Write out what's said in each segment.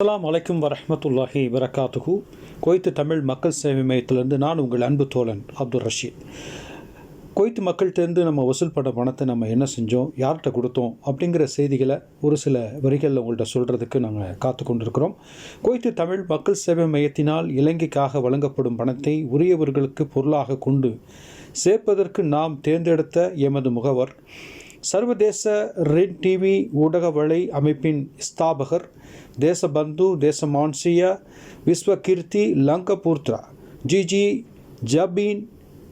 அஸ்லாம் அலைக்கும் வரமத்துல்லாஹி வரகாத்துஹு. குவைத்து தமிழ் மக்கள் சேவை மையத்திலேருந்து நான் உங்கள் அன்பு தோழன் அப்துல் ரஷீத். குவைத்து மக்கள்கிட்டேருந்து நம்ம வசூல் பண்ண பணத்தை நம்ம என்ன செஞ்சோம் யார்கிட்ட கொடுத்தோம் அப்படிங்கிற செய்திகளை ஒரு சில வரிகளில் உங்கள்கிட்ட சொல்கிறதுக்கு நாங்கள் காத்து கொண்டிருக்கிறோம். குவைத்து தமிழ் மக்கள் சேவை மையத்தினால் இலங்கைக்காக வழங்கப்படும் பணத்தை உரியவர்களுக்கு பொருளாக கொண்டு சேர்ப்பதற்கு நாம் தேர்ந்தெடுத்த எமது முகவர் சர்வதேச ரெட் டிவி ஊடக வலை அமைப்பின் ஸ்தாபகர் தேசபந்து தேசமான்சிய விஸ்வகீர்த்தி லங்கபூர்த்ரா ஜிஜி ஜபீன்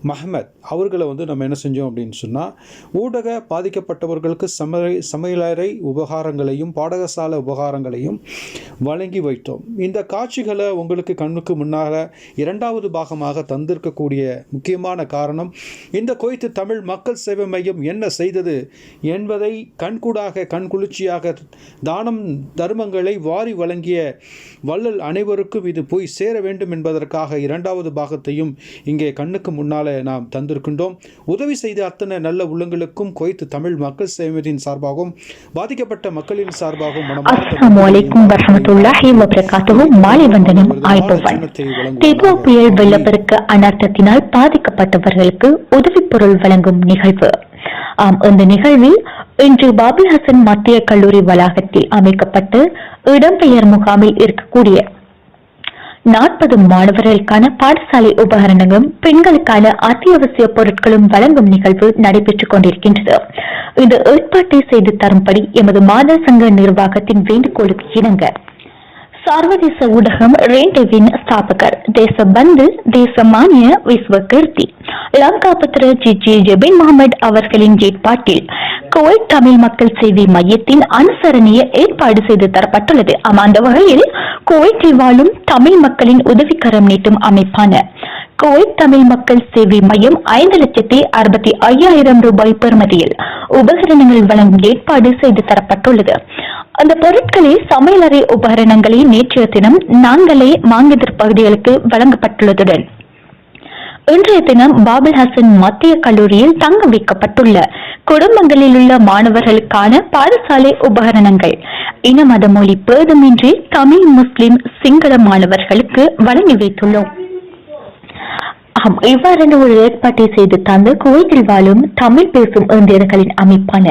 மஹமத் அவர்களை வந்து நம்ம என்ன செஞ்சோம் அப்படின்னு சொன்னால் ஊடக பாதிக்கப்பட்டவர்களுக்கு சமை சமையலறை உபகாரங்களையும் பாடகசாலை உபகாரங்களையும் வழங்கி வைத்தோம். இந்த காட்சிகளை உங்களுக்கு கண்ணுக்கு முன்னாக இரண்டாவது பாகமாக தந்திருக்கக்கூடிய முக்கியமான காரணம் இந்த கொய்த்து தமிழ் மக்கள் சேவை மையம் என்ன செய்தது என்பதை கண்கூடாக கண்குளிர்ச்சியாக தானம் தர்மங்களை வாரி வழங்கிய வள்ளல் அனைவருக்கும் இது போய் சேர வேண்டும் என்பதற்காக இரண்டாவது பாகத்தையும் இங்கே கண்ணுக்கு முன்னால் நாம் தந்திருக்கின்றோம். உதவி செய்த அத்தனை நல்ல உள்ளங்களுக்கும் கொய்த்து தமிழ் மக்கள் சேவையின் சார்பாகவும் பாதிக்கப்பட்ட மக்களின் சார்பாகவும் புயல் வெள்ளப்பெருக்கு அனர்த்தத்தினால் பாதிக்கப்பட்டவர்களுக்கு உதவிப் பொருள் வழங்கும் நிகழ்வு. ஆம் இந்த நிகழ்வில் இன்று பாபி ஹசன் மத்திய கல்லூரி வளாகத்தில் அமைக்கப்பட்டு இடம்பெயர் முகாமில் இருக்கக்கூடிய நாற்பது மாணவர்களுக்கான பாடசாலை உபகரணங்களும் பெண்களுக்கான அத்தியாவசிய பொருட்களும் வழங்கும் நிகழ்வு நடைபெற்றுக் கொண்டிருக்கின்றது. இந்த ஏற்பாட்டை செய்து தரும்படி எமது மாத சங்க நிர்வாகத்தின் வேண்டுகோளுக்கு இணங்க. சர்வதேச ஊடகம் ரேண்டவின் ஸ்தாபகர் தேசபந்து தேசமானிய விஸ்வகீர்த்தி லங்காபுத்திர ஜிஜி ஜெபின் முகமது அவர்களின் ஏற்பாட்டில் கோவை தமிழ் மக்கள் சேவை மையத்தின் அனுசரணையை ஏற்பாடு செய்து தரப்பட்டுள்ளது. ஆம், அந்த வகையில் குவைத்தில் வாழும் தமிழ் மக்களின் உதவிக்கரம் நீட்டும் அமைப்பான. குவைத் தமிழ் மக்கள் சேவை மையம் ஐந்து லட்சத்தி அறுபத்தி ஐயாயிரம் ரூபாய் பெறுமதியில் உபகரணங்கள் வழங்கும் ஏற்பாடு செய்து தரப்பட்டுள்ளது. அந்த பொருட்களை சமையலறை உபகரணங்களை நேற்றைய தினம் நாங்களே மாங்கதிர் பகுதிகளுக்கு வழங்கப்பட்டுள்ளதுடன் இன்றைய தினம் பாபுல் ஹசன் மத்திய கல்லூரியில் தங்க வைக்கப்பட்டுள்ள குடும்பங்களில் உள்ள மாணவர்களுக்கான பாடசாலை உபகரணங்கள் இன மத மொழி பேதமின்றி தமிழ் முஸ்லிம் சிங்கள மாணவர்களுக்கு வழங்கி வைத்துள்ளோம். ஆம் இவ்வாறான ஒரு ஏற்பாட்டை செய்து தந்து குவைத்தில் வாழும் தமிழ் பேசும் இந்தியர்களின் அமைப்பான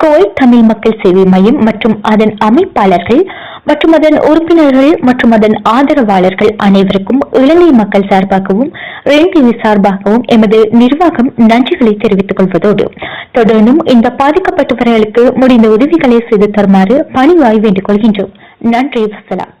குவைத் தமிழ் மக்கள் சேவை மையம் மற்றும் அதன் அமைப்பாளர்கள் மற்றும் அதன் உறுப்பினர்கள் மற்றும் அதன் ஆதரவாளர்கள் அனைவருக்கும் இலங்கை மக்கள் சார்பாகவும் ரேடிவி சார்பாகவும் எமது நிர்வாகம் நன்றிகளை தெரிவித்துக் கொள்வதோடு தொடர்ந்தும் இந்த பாதிக்கப்பட்டவர்களுக்கு முடிந்த உதவிகளை செய்து தருமாறு பணிவாய் வேண்டுகொள்கின்றோம். நன்றி வசலாம்